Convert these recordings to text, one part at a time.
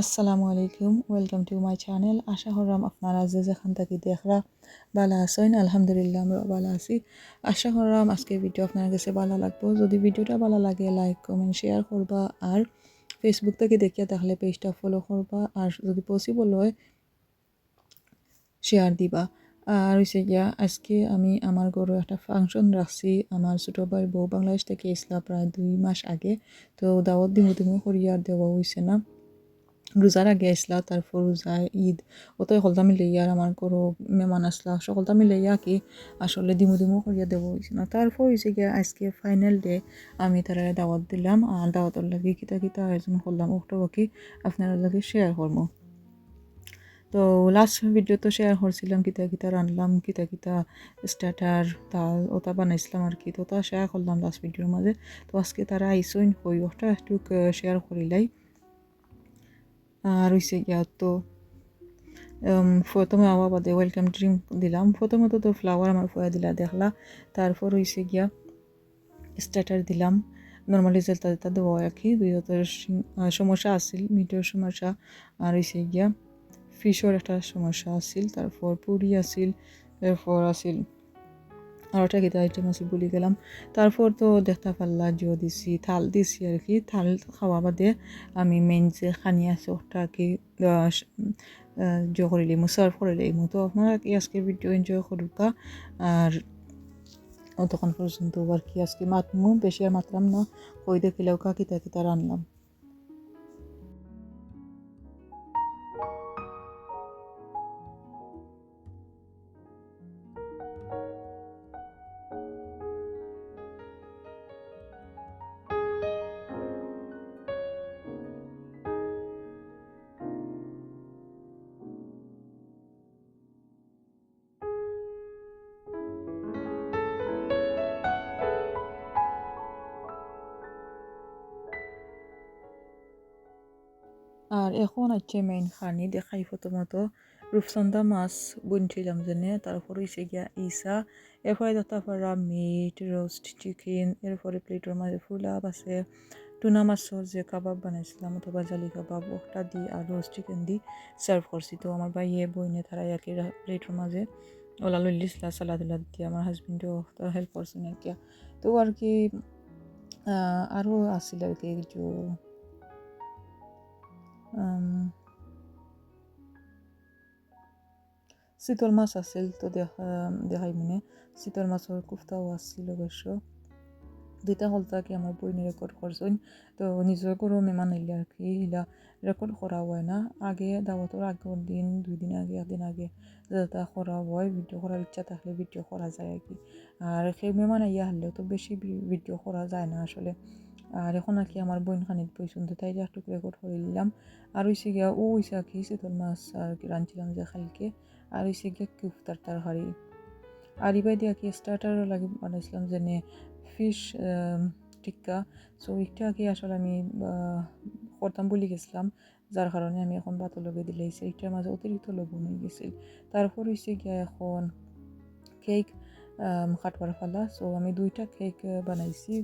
আসসালামু আলাইকুম, welcome to my channel. আশা করলাম আপনারা যে যেখান থেকে দেখরা ভালো আছেন, আলহামদুলিল্লাহ আমরা ভালো আছি। আশা করলাম আজকে ভিডিও আপনার কাছে ভালো লাগবো। যদি ভিডিওটা ভালো লাগে লাইক কমেন্ট শেয়ার করবা। আর ফেসবুক থেকে দেখিয়া তাহলে পেজটা ফলো করবা। আর যদি পসিবল হয় শেয়ার দিবা। আর হয়েছে গিয়া, আজকে আমি আমার গরু একটা ফাংশন রাখছি। আমার ছোটো ভাই বউ বাংলাদেশ থেকে এসলা প্রায় দুই মাস আগে। তো দাওয়াত দিমু দিমু করিয়া দেওয়া হয়েছে না। রোজার আগে আসলা তারপর রোজা, ঈদ। অত সকলটা মিলে আর আমার গরু মেহমান আসলা সকলটা মিলে কি, আসলে দিমু দিমু করিয়া দেব হয়েছে না। তারপর হয়েছে গিয়া, আজকে ফাইনাল ডে আমি তারা দাওয়াত দিলাম। আর দাওয়াতের লাগে কিতা কিতা আয়োজন করলাম ওটা বাকি আপনার লাগে শেয়ার করব। তো লাস্ট ভিডিও তো শেয়ার করছিলাম, কিতা কিতা রানলাম, কিতা কিতা স্টার্টার তাল, ওটা বানাইছিলাম আর কি, তো তা শেয়ার করলাম লাস্ট ভিডিওর মাঝে। তো আজকে তারা আইসইন হই ওটা একটু শেয়ার করিলাই আর হইছে গিয়া তো প্রথমে আমার বাদে ওয়েলকাম ড্রিঙ্ক দিলাম। প্রথমত তো ফ্লাওয়ার আমার ফয়া দিলা, দেখলা। তারপর হইছে গিয়া স্টার্টার দিলাম। নর্মালি যেটা যেটা আর কি, দুই সমস্যা আছিল, মিটের সমস্যা। আর হইছে গিয়া ফিশর একটা সমস্যা আছিল, তারপর পুরি আছিল এরপর আছিল, আর ওটা কিতা আইটেম আছে বলি গেলাম। তারপর তো দেখতে পারলা জিও দিছি, থাল দিছি আর কি, থাল খাওয়া বাদে আমি মেইন যে খানি আছে ওটা কি জিও করে লিমু সার্ভ করে লিমু। তো আপনারা কি আজকে ভিডিও এনজয় করুকা? আর তখন পর্যন্ত আর কি আজকে মাতমু? বেশি আর মাতলাম না, কই দেখিলেও কা কিতা কিতা রানলাম আর এখন আছে মেইন খানি দেখাই প্রথমত রূপচন্দা মাছ বুনছিলাম যেনে তারপর হয়েছে গিয়া ইসা এরপরে পারা মিট রোস্ট চিকেন এরপরে প্লেটের মাঝে ফুলাপ আছে টুনা মাছর যে কাবাব বানাইছিলাম অথবা জালি কাবাব ওটা দি আর রোস্ট চিকেন দি সার্ভ করছি তো আমার ভাইয়ে বইনে তারা একে প্লেটের মাঝে ওলা লইলিছিলা সালাদ উলাদ দিয়ে আমার হাজবেন্ডও হেল্প করছেন আর কি তো আর কি আরও আসছিল আর কি, কিছু চিতল মাছ আছিল তো দেখা দেখাই মানে চিতল মাছৰ কুফতাও আছিল অৱশ্য দুইটা হলতাকে আমার বইনে রেকর্ড করছেন তো নিজের করে মেমান এলে আর কি হিলা রেকর্ড করা হয় না আগে দাওয়াতের আগের দিন দুই দিন আগে একদিন আগে যেটা করা হয় ভিডিও করার ইচ্ছা থাকলে ভিডিও করা যায় আর কি আর সেই মেমান ইয়া হলেও তো বেশি ভিডিও করা যায় না আসলে আর এখন আর কি আমার বোন খানিত পর্যন্ত তাই একটু রেকর্ড করে নিলাম। আর হয়েছে গিয়া, ও আর কি শীতল মাছ আর কি রাঁধছিলাম যে খালকে। আর হয়েছে গিয়া কুফতার তারহারি আর ইবাই দিয়ে কি স্টার্টারও লাগে বানাইছিলাম যেনে ফিশ টিক্কা। সো একটা কি আসলে আমি করতাম বলে গেছিলাম, যার কারণে আমি এখন বাতো লগে দিলেছি এটার মাঝে অতিরিক্ত লবণ হয়ে গেছিল। তারপর হয়েছে গিয়া এখন কেক কাটবার ফালা সো আমি দুইটা কেক বানাইছি।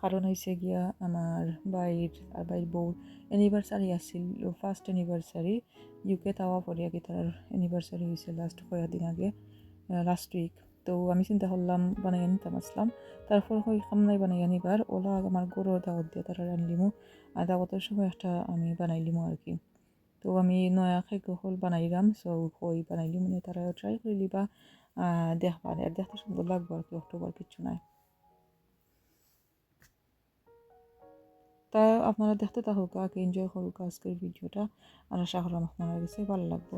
কারণ হয়েছে গিয়া আমার বাইর আর বাইর বউর এনিভার্সারি আসছিল ফার্স্ট এনিভার্সারি ইউকে তাওয়া পড়িয়া কি তার এনিভার্সারি হয়েছে লাস্ট কয়েকদিন আগে লাস্ট উইক তো আমি চিন্তা করলাম, বানাই নিতাম আসলাম। তারপর হই খামনাই বানাই আনিবার, ওলা আমার গরু দাওয়াত দিয়ে তারা রানলিমু আর দাওয়াতের সময় একটা আমি বানাইলিমু আর কি। তো আমি নয়া খাদ্য হল বানাইলাম সো হই বানাইলি মানে তারা ট্রাই করিলি বা দেখবা আর দেখতে সুন্দর লাগবো আর কি, অক্টোবর কিছু নাই। তা আপনারা দেখতে থাকুক, আগে এনজয় করুক আজকের ভিডিওটা আর আশা করলাম আপনারা কাছে ভালো লাগবো।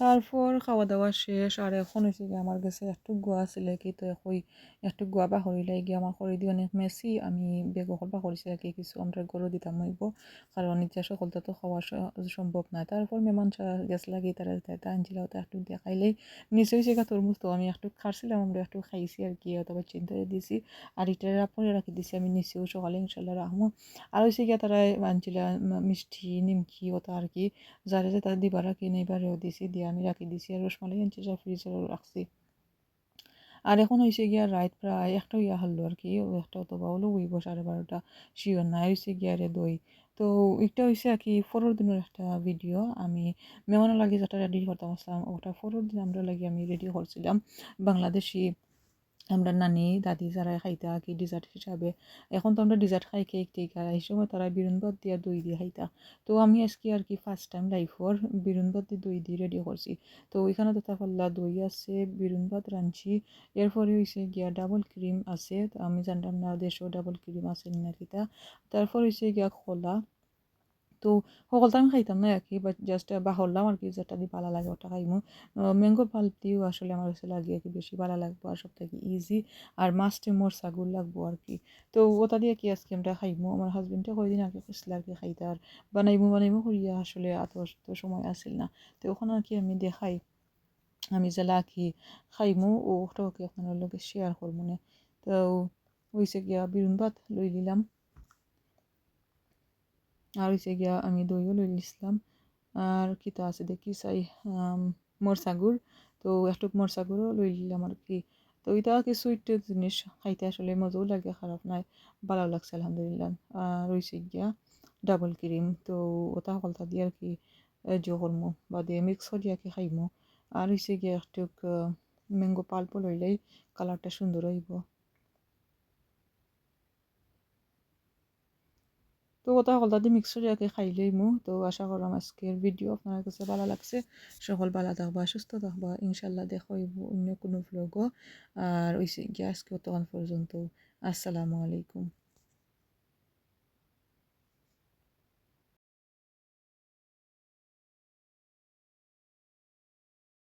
তারপর খাওয়া দাওয়া শেষ, আর এখন হয়েছে গিয়ে আমার কাছে একটু গোয়া ছিল কি তো এখন একটু গোয়া বাহরি লাগে আমার খড়ি দিয়ে অনেক মেসি, আমি বেগ বা আর কি কিছু আমরা গরু দিতাম হইব, কারণ ইচ্ছা সকলটা তো খাওয়া সম্ভব না। তারপর মেমান গ্যাস লাগে, তারা তারা আনছিল, তো একটু দেখাইলেই নিচে হয়েছে গা তরমুজ তো আমি একটু খাচ্ছিলাম আমরা একটু খাইছি আর কি, অথবা চিন্তা দিছি, আর এটার আপরে রাখি দিছি, আমি নিচেও সকালে ইনশাল্লাহ রাখব আর হয়েছে গিয়া তারা আনছিল মিষ্টি, নিমকি, ওটা আর কি, যারে যে তার দিবার রাখি নেইবারেও দিছি, দিয়ে আমি রাখি দিছি আর রসমালাই আনছি সব রাখছি আর এখন হয়েছে গিয়া রাইত প্রায় একটাও ইয়া হলো আর কি একটা অথবা হলো উইব সাড়ে বারোটা শিওর নাই হয়েছে গিয়া রে দই তো এটা হয়েছে আর কি ফোরোর দিনের একটা ভিডিও আমি মেহমানের লাগে যেটা রেডি করতাম ওটা ফোরোর দিন আমরা লাগে আমি রেডি করছিলাম। বাংলাদেশি আমরা নানি, দাদি যারা খাইতা, কি ডিজার্ট হিসাবে এখন তো আমরা ডিজার্ট খাই কেক টেক আর এই সময় তারা বিরুনবাদ দিয়া দই দিয়ে খাইতা। তো আমি আজকে আর কি ফার্স্ট টাইম লাইফর বিরুনবাদ দিয়ে দই দিয়ে রেডি করছি তো ওইখানে তো পাল্লা দই আছে বিরুনবাদ রাঁধছি এরপরে হয়েছে গিয়া ডাবল ক্রিম আছে, তো আমি জানতাম না দেশও ডাবল ক্রিম আছে না কিতা তারপর হয়েছে গিয়া খোলা তো সকলটা আমি খাইতাম না আর কি বাট জাস্ট বাহরলাম আর কি, যেটা দিয়ে ভালো লাগে ওটা খাইমু। ম্যাঙ্গো পাল্প দিয়েও আসলে আমার কাছে লাগে আর কি, বেশি ভালো লাগবো আর সব থেকে ইজি আর মাছটে মোর সাগুর লাগবো আর কি। তো ওটা দিয়ে কি আজকে আমরা খাইমু? আমার হাজবেন্ডে কয়দিন আগে খুঁজছিল আর কি খাইতে, আর বানাইমু বানাইমু করিয়া আসলে এত সময় আসিল না। তো ওখানে আর কি আমি দেখাই, আমি জেলা কি খাইমু, ও ওটাকে আপনার লগে শেয়ার করব না? তো হয়েছে গিয়া বিরুন ভাত লই নিলাম। আর হয়েছে গিয়া আমি দইও লই নিছিলাম আর কিতা আছে দেখি চাই মরসাগুর তো একটু মরসাগুরও লই নিলাম আর কি তো এটা কি সুইট জিনিস খাইতে আসলে মজাও লাগে খারাপ নাই ভালো লাগছে আলহামদুলিল্লাহ আর রয়েছে গিয়া ডাবল ক্রিম তো ওটা সকলটা দিয়ে আর কি জো করমো বা দিয়ে মিক্স কি খাইমো আর হয়েছে গিয়া একটু ম্যাঙ্গো পাল্প লইলেই কালারটা সুন্দর হইব তো কথা হল দাদি মিক্স করে আগে খাইলেই মো, তো আশা করলাম আজকের ভিডিও আপনার কাছে ভালো লাগছে। সকল ভালো থাকবা, সুস্থ থাকবা ইনশাল্লাহ দেখা হইব অন্য কোনো ভ্লগও আর ওই গিয়ে আজকে তখন পর্যন্ত, আসসালামু আলাইকুম।